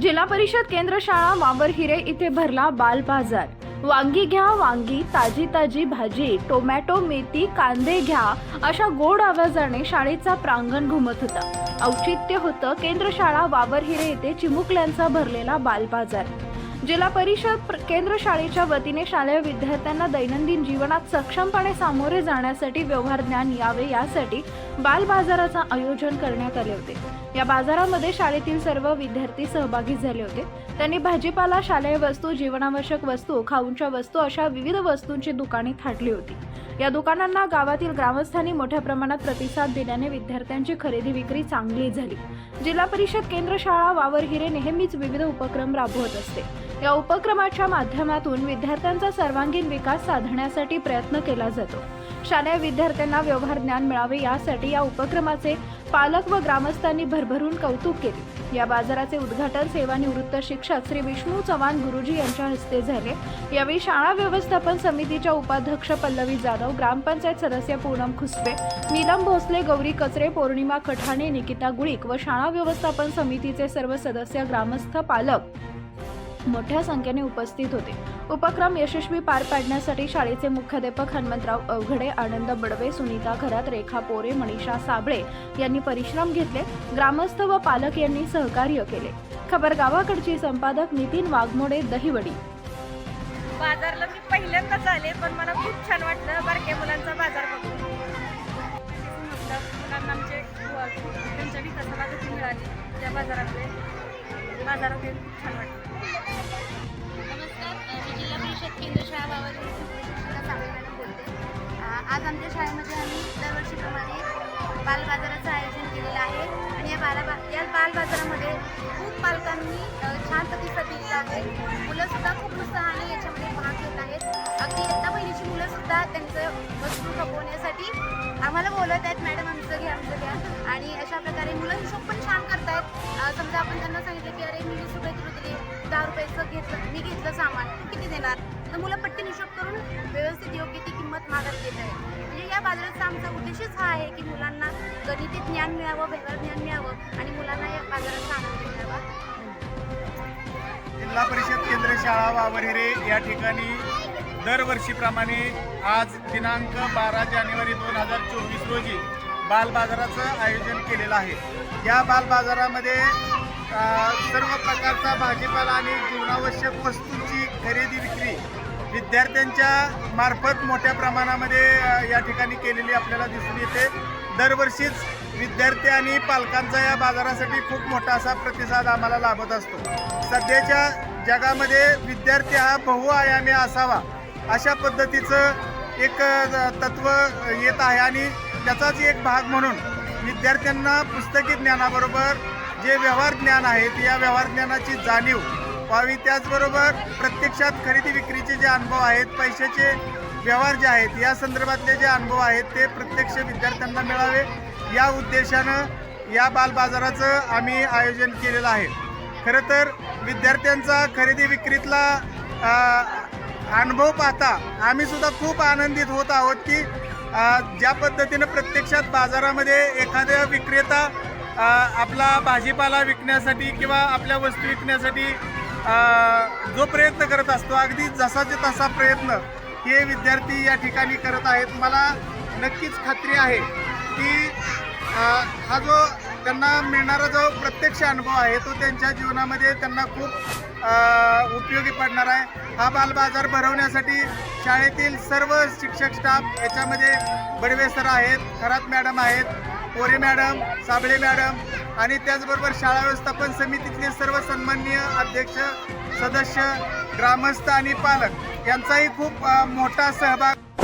जिल्हा परिषद केंद्र शाळा वावर हिरे इथे भरला बाल बाजार वांगी घ्या वांगी ताजी ताजी भाजी टोमॅटो मेथी कांदे घ्या अशा गोड आवाजाने शाळेचा प्रांगण घुमत होता. औचित्य होतं केंद्र शाळा वावर हिरे येथे चिमुकल्यांचा भरलेला बाल बाजार जिल्हा परिषद प्र- केंद्र शाळेच्या वतीने शालेय विद्यार्थ्यांना दैनंदिन जीवनात सक्षमपणे सामोरे जाण्यासाठी व्यवहार ज्ञान यावे यासाठी बाल बाजाराचं आयोजन करण्यात आले होते. या बाजारामध्ये शाळेतील सर्व विद्यार्थी सहभागी झाले होते. त्यांनी भाजीपाला शालेय वस्तू जीवनावश्यक वस्तू खाऊंच्या वस्तू अशा विविध वस्तूंची दुकाने थाटली होती. या दुकानांना गावातील ग्रामस्थांनी मोठ्या प्रमाणात प्रतिसाद दिल्याने विद्यार्थ्यांची खरेदी विक्री चांगली झाली. जिल्हा परिषद केंद्र शाळा वावरहिरे नेहमीच विविध उपक्रम राबवत असते. या उपक्रमाच्या माध्यमातून विद्यार्थ्यांचा सर्वांगीण विकास साधण्यासाठी प्रयत्न केला जातो. शालेय विद्यार्थ्यांना व्यवहार ज्ञान मिळावे यासाठी या उपक्रमाचे पालक व ग्रामस्थांनी भरभरून कौतुक केले. या बाजाराचे उद्घाटन सेवानिवृत्त शिक्षक श्री विष्णू चव्हाण गुरुजी यांच्या हस्ते झाले. यावेळी शाळा व्यवस्थापन समितीच्या उपाध्यक्ष पल्लवी जाधव ग्रामपंचायत सदस्य पूनम खुसपे नीलम भोसले गौरी कचरे पौर्णिमा कठाणे निकिता गुळीक व शाळा व्यवस्थापन समितीचे सर्व सदस्य ग्रामस्थ पालक मोठ्या संख्येने उपस्थित होते. उपक्रम यशस्वी पार पाडण्यासाठी शाळेचे मुख्याध्यापक हनुमंतराव अवघडे आनंद बडवे सुनीता घरात रेखा पोरे मनीषा साबळे यांनी परिश्रम घेतले. ग्रामस्थ व पालक यांनी सहकार्य केले. खबर गावाकडची संपादक नितीन वाघमोडे दहिवडी. बाजारला मी पहिल्यांदाच आले पण मला खूप छान वाटलं बारक्या मुलांचा बाजार बघून. मुलांना आमचे त्यांच्या विकासाला गती मिळाली त्या बाजारामध्ये बाजारात खूप छान वाटलं. केंद्र शाळा बाबाजी सावळे मॅडम बोलते. आज आमच्या शाळेमध्ये आम्ही दरवर्षीप्रमाणे बाल बाजाराचं आयोजन केलेलं आहे. आणि या बाला बा या बाल बाजारामध्ये खूप पालकांनी छान प्रतिसाद दिलेला आहे. मुलंसुद्धा खूप उत्साहाने याच्यामध्ये भाग घेत आहेत. अगदी इयत्ता पहिलीची मुलंसुद्धा त्यांचं वस्तू खपवण्यासाठी आम्हाला बोलत आहेत. मॅडम आमचं घ्या आमचं घ्या. आणि अशा प्रकारे मुलं हिशोब पण छान करतायत. समजा आपण त्यांना सांगितलं की अरे मी वीस रुपये किलो दिले दहा रुपयाचं घेतलं मी घेतलं सामान किती देणार? तर मुलं पट्टी हिशोब करून व्यवस्थित योग्य ती किंमत मागत देत आहे. म्हणजे या बाजाराचा आमचा उद्देशच हा आहे की मुलांना गणिती ज्ञान मिळावं व्यवहार ज्ञान मिळावं आणि मुलांना या बाजाराचा आनंद मिळावा. जिल्हा परिषद केंद्र शाळा वावरहिरे या ठिकाणी दरवर्षीप्रमाणे आज दिनांक बारा जानेवारी दोन हजार चोवीस रोजी बाल बाजाराचं आयोजन केलेलं आहे. या बाल बाजारामध्ये सर्व प्रकारचा भाजीपाला आणि जीवनावश्यक वस्तूंची खरेदी विक्री विद्यार्थ्यांच्या मार्फत मोठ्या प्रमाणामध्ये या ठिकाणी केलेली आपल्याला दिसून येते. दरवर्षीच विद्यार्थी आणि पालकांचा या बाजारासाठी खूप मोठा असा प्रतिसाद आम्हाला लाभत असतो. सध्याच्या जगामध्ये विद्यार्थी हा बहुआयामी असावा अशा पद्धतीचं एक अ, तत्व येत आहे आणि त्याचाच एक भाग म्हणून विद्यार्थ्यांना पुस्तकी ज्ञानाबरोबर जे व्यवहार ज्ञान आहेत या व्यवहार ज्ञानाची जाणीव व्हावी. त्याचबरोबर प्रत्यक्षात खरेदी विक्रीचे जे अनुभव आहेत पैशाचे व्यवहार जे आहेत या संदर्भातले जे अनुभव आहेत ते प्रत्यक्ष विद्यार्थ्यांना मिळावे. या उद्देशानं या बाल बाजाराचं आम्ही आयोजन केलेलं आहे. खरं तर विद्यार्थ्यांचा खरेदी विक्रीतला अनुभव पाहता आम्ही सुद्धा खूप आनंदित होत आहोत की ज्या पद्धतीनं प्रत्यक्षात बाजारामध्ये एखाद्या विक्रेता आपला भाजीपाला विकण्यासाठी किंवा आपल्या वस्तू विकण्यासाठी जो प्रयत्न करत असतो अगदी जसाचे तसा प्रयत्न हे विद्यार्थी या ठिकाणी करत आहेत. मला नक्कीच खात्री आहे की हा जो त्यांना मिळणारा जो प्रत्यक्ष अनुभव आहे तो त्यांच्या जीवनामध्ये त्यांना खूप उपयोगी पडणार आहे. हा बालबाजार भरवण्यासाठी शाळेतील सर्व शिक्षक स्टाफ याच्यामध्ये बडवे सर आहेत खरात मॅडम आहेत पोरे मॅडम साबळे मॅडम आणि त्याचबरोबर शाळा व्यवस्थापन समितीतले सर्व सन्माननीय अध्यक्ष सदस्य ग्रामस्थ आणि पालक यांचाही खूप मोठा सहभाग